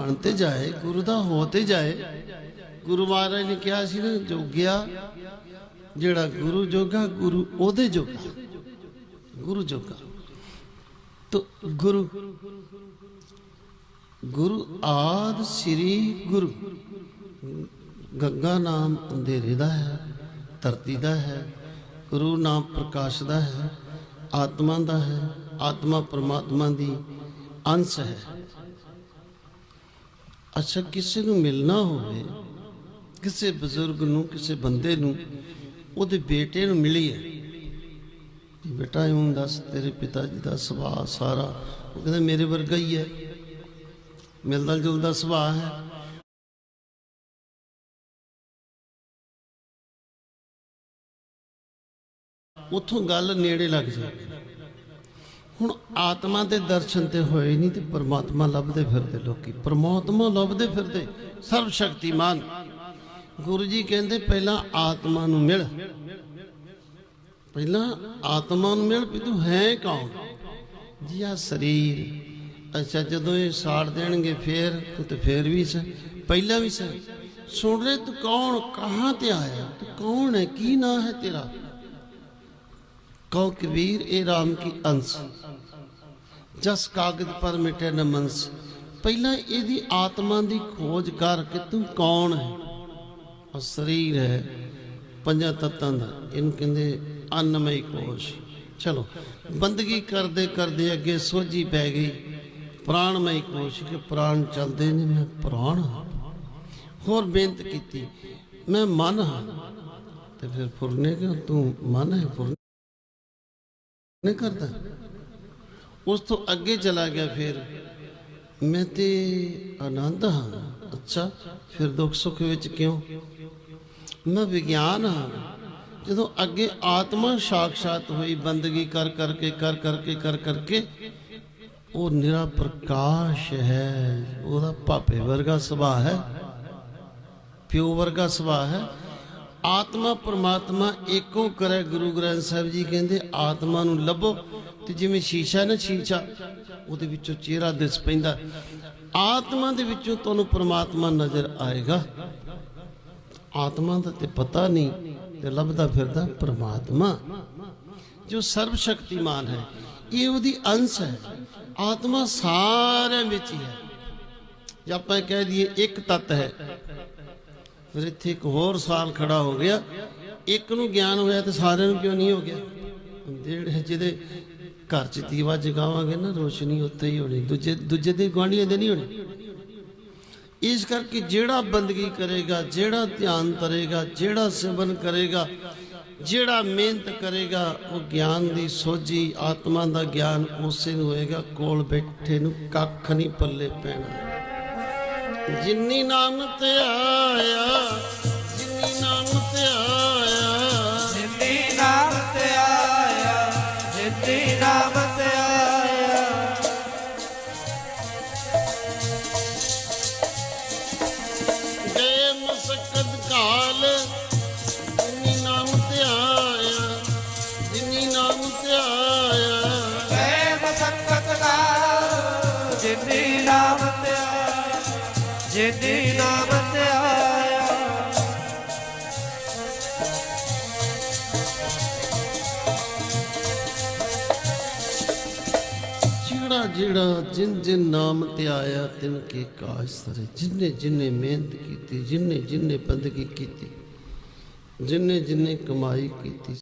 ਬਣ ਤੇ ਜਾਏ, ਗੁਰੂ ਦਾ ਹੋ ਤੇ ਜਾਏ। ਗੁਰੂ ਮਹਾਰਾਜ ਨੇ ਕਿਹਾ ਸੀ ਨਾ, ਜੋਗਿਆ, ਜਿਹੜਾ ਗੁਰੂ ਜੋਗਾ, ਗੁਰੂ ਉਹਦੇ ਜੋਗਾ। ਗੁਰੂ ਜੋਗਾ। ਤੋ ਗੁਰੂ ਗੁਰੂ ਆਦ ਸ੍ਰੀ ਗੁਰੂ। ਗੰਗਾ ਨਾਮ ਅੰਧੇਰੇ ਦਾ ਹੈ, ਧਰਤੀ ਦਾ ਹੈ, ਗੁਰੂ ਨਾਮ ਪ੍ਰਕਾਸ਼ ਦਾ ਹੈ, ਆਤਮਾ ਦਾ ਹੈ, ਆਤਮਾ ਪ੍ਰਮਾਤਮਾ ਦੀ ਅੰਸ਼ ਹੈ। ਅੱਛਾ, ਕਿਸੇ ਨੂੰ ਮਿਲਣਾ ਹੋਵੇ, ਕਿਸੇ ਬਜ਼ੁਰਗ ਨੂੰ, ਕਿਸੇ ਬੰਦੇ ਨੂੰ, ਉਹਦੇ ਬੇਟੇ ਨੂੰ ਮਿਲੀਏ ਵੀ ਬੇਟਾ, ਇਉਂ ਦੱਸ, ਤੇਰੇ ਪਿਤਾ ਜੀ ਦਾ ਸੁਭਾਅ ਸਾਰਾ, ਉਹ ਕਹਿੰਦਾ ਮੇਰੇ ਵਰਗਾ ਹੀ ਹੈ। ਮਿਲਦਾ ਜੁਲਦਾ ਸੁਭਾਅ ਹੈ। ਉਥੋਂ ਗੱਲ ਨੇੜੇ ਲੱਗ ਜਾਏ ਹੁਣ ਆਤਮਾ ਦੇ ਦਰਸ਼ਨ ਤੇ ਹੋਏ ਨਹੀਂ ਤੇ ਪਰਮਾਤਮਾ ਲੱਭਦੇ ਫਿਰਦੇ ਲੋਕੀ। ਪਰਮਾਤਮਾ ਲੱਭਦੇ ਫਿਰਦੇ ਸਰਵ ਸ਼ਕਤੀਮਾਨ ਗੁਰੂ ਜੀ ਕਹਿੰਦੇ ਪਹਿਲਾਂ ਆਤਮਾ ਨੂੰ ਮਿਲ। ਪਹਿਲਾਂ ਆਤਮਾ ਨੂੰ ਮਿਲ ਵੀ ਤੂੰ ਹੈ ਕੌਣ? ਜੀ ਆ ਸਰੀਰ। ਅੱਛਾ, ਜਦੋਂ ਇਹ ਸਾੜ ਦੇਣਗੇ ਫੇਰ, ਤੂੰ ਤੇ ਫੇਰ ਵੀ ਸ ਪਹਿਲਾਂ ਵੀ ਸ ਸੁਣ ਲੈ ਤੂੰ ਕੌਣ? ਕਹਾਂ ਤੇ ਆਇਆ? ਤੂੰ ਕੌਣ ਹੈ? ਕੀ ਨਾਂ ਹੈ ਤੇਰਾ? ਕਹੋ ਕਬੀਰ ਇਹ ਰਾਮ ਕੀ ਅੰਸ਼। ਜਸ ਕਾਗਜ਼ ਪਰ ਮਿਟੇ ਨ ਮਨਸ ਪਹਿਲਾਂ ਇਹਦੀ ਆਤਮਾ ਦੀ ਖੋਜ ਕਰ ਕਿ ਤੂੰ ਕੌਣ ਹੈ? ਉਹ ਸਰੀਰ ਹੈ। ਪੰਜਾਂ ਤੱਤਾਂ ਦਾ। ਇਹਨੂੰ ਕਹਿੰਦੇ ਅੰਨਮਈ ਕੋਸ਼ ਚਲੋ, ਬੰਦਗੀ ਕਰਦੇ ਕਰਦੇ ਅੱਗੇ ਸੋਝੀ ਪੈ ਗਈ। ਪ੍ਰਾਣਮਈ ਕੋਸ਼ ਕਿ ਪ੍ਰਾਣ ਚੱਲਦੇ ਨੇ, ਮੈਂ ਪ੍ਰਾਣ ਹਾਂ। ਹੋਰ ਬੇਨਤ ਕੀਤੀ, ਮੈਂ ਮਨ ਹਾਂ। ਤੇ ਫਿਰ ਫੁਰਨੇ ਕਿ ਤੂੰ ਮਨ ਹੈ, ਫੁਰਨੇ ਨਹੀਂ ਕਰਦਾ। ਉਸ ਤੋਂ ਅੱਗੇ ਚਲਾ ਗਿਆ ਫਿਰ ਮੈਂ ਤੇ ਆਨੰਦ ਹਾਂ ਅੱਛਾ ਫਿਰ ਦੁੱਖ ਸੁੱਖ ਵਿੱਚ ਕਿਉਂ ਮੈਂ ਵਿਗਿਆਨ ਹਾਂ ਜਦੋਂ ਅੱਗੇ ਆਤਮਾ ਸਾਖਸ਼ਾਤ ਹੋਈ ਬੰਦਗੀ ਕਰ ਕਰਕੇ ਕਰ ਕਰਕੇ ਕਰ ਕਰਕੇ ਉਹ ਨਿਰਾ ਪ੍ਰਕਾਸ਼ ਹੈ ਉਹਦਾ ਭਾਪੇ ਵਰਗਾ ਸੁਭਾਅ ਹੈ ਪਿਓ ਵਰਗਾ ਸੁਭਾਅ ਹੈ ਆਤਮਾ ਪਰਮਾਤਮਾ ਏਕੋ ਕਰੇ ਗੁਰੂ ਗ੍ਰੰਥ ਸਾਹਿਬ ਜੀ ਕਹਿੰਦੇ, ਆਤਮਾ ਨੂੰ ਲੱਭੋ ਤੇ ਜਿਵੇਂ ਸ਼ੀਸ਼ਾ ਨਾ ਸ਼ੀਸ਼ਾ, ਉਹਦੇ ਵਿੱਚੋਂ ਚਿਹਰਾ ਦਿਸ ਪੈਂਦਾ। ਆਤਮਾ ਦੇ ਵਿੱਚੋਂ ਤੁਹਾਨੂੰ ਪਰਮਾਤਮਾ ਨਜ਼ਰ ਆਏਗਾ। ਆਤਮਾ ਦਾ ਤੇ ਪਤਾ ਨਹੀਂ ਤੇ ਲੱਭਦਾ ਫਿਰਦਾ ਪਰਮਾਤਮਾ। ਜੋ ਸਰਵ ਸ਼ਕਤੀਮਾਨ ਹੈ, ਇਹ ਉਹਦੀ ਅੰਸ਼ ਹੈ। ਆਤਮਾ ਸਾਰਿਆਂ ਵਿੱਚ ਹੀ ਹੈ। ਜੇ ਆਪਾਂ ਕਹਿ ਦਈਏ, ਇੱਕ ਤਤ ਹੈ। ਫਿਰ ਇੱਥੇ ਇੱਕ ਹੋਰ ਸਾਲ ਖੜਾ ਹੋ ਗਿਆ। ਇੱਕ ਨੂੰ ਗਿਆਨ ਹੋਇਆ ਤੇ ਸਾਰਿਆਂ ਨੂੰ ਕਿਉਂ ਨਹੀਂ ਹੋ ਗਿਆ? ਜਿਹੜੇ ਜਿਹਦੇ ਘਰ ਚ ਦੀਵਾ ਜਗਾਵਾਂਗੇ ਨਾ, ਰੋਸ਼ਨੀ ਉੱਤੇ ਹੀ ਹੋਣੀ। ਦੂਜੇ ਦੂਜੇ ਦੇ ਗੁਆਂਢੀਆਂ ਦੇ ਨਹੀਂ ਹੋਣੀ। ਇਸ ਕਰਕੇ ਜਿਹੜਾ ਬੰਦਗੀ ਕਰੇਗਾ, ਜਿਹੜਾ ਧਿਆਨ ਕਰੇਗਾ ਜਿਹੜਾ ਸਿਮਰਨ ਕਰੇਗਾ, ਜਿਹੜਾ ਮਿਹਨਤ ਕਰੇਗਾ, ਉਹ ਗਿਆਨ ਦੀ ਸੋਝੀ, ਆਤਮਾ ਦਾ ਗਿਆਨ ਉਸੇ ਨੂੰ ਹੋਏਗਾ। ਕੋਲ ਬੈਠੇ ਨੂੰ ਕੱਖ ਨਹੀਂ ਪੱਲੇ ਪੈਣਾ। ਜਿੰਨੀ ਨਾਮ ਤੇ ਆਇਆ ਜਿੰਨੀ ਨਾਮ ਤੇ ਆਇਆ। ਜਿੰਨੀ ਨਾਮ ਤੇ ਆਇਆ ਜਿੰਨੀ ਨਾਮ ਤੇ ਆਇਆ। ਗਏ ਮਸਕਤ ਕਾਲ ਜਿੰਨੀ ਨਾਮ ਤੇ ਆਇਆ ਜਿੰਨੀ ਨਾਮ ਤੇ ਆਇਆ। ਗਏ ਮਸਕਤ ਦਾ ਜਿੰਨੀ ਨਾਮ ਤੇ ਆਇਆ ਜਿੰਨੀ ਨਾਮ ਤੇ ਜਿਹੜਾ ਜਿਹੜਾ ਜਿਨ ਜਿਨ ਨਾਮ ਤੇ ਆਇਆ, ਤਿਨ ਕੇ ਕਾਜ ਸਰੇ, ਜਿਨੇ ਜਿਨੇ ਮਿਹਨਤ ਕੀਤੀ, ਜਿਨੇ ਜਿਨੇ ਬੰਦਗੀ ਕੀਤੀ, ਜਿਨੇ ਜਿਨੇ ਕਮਾਈ ਕੀਤੀ।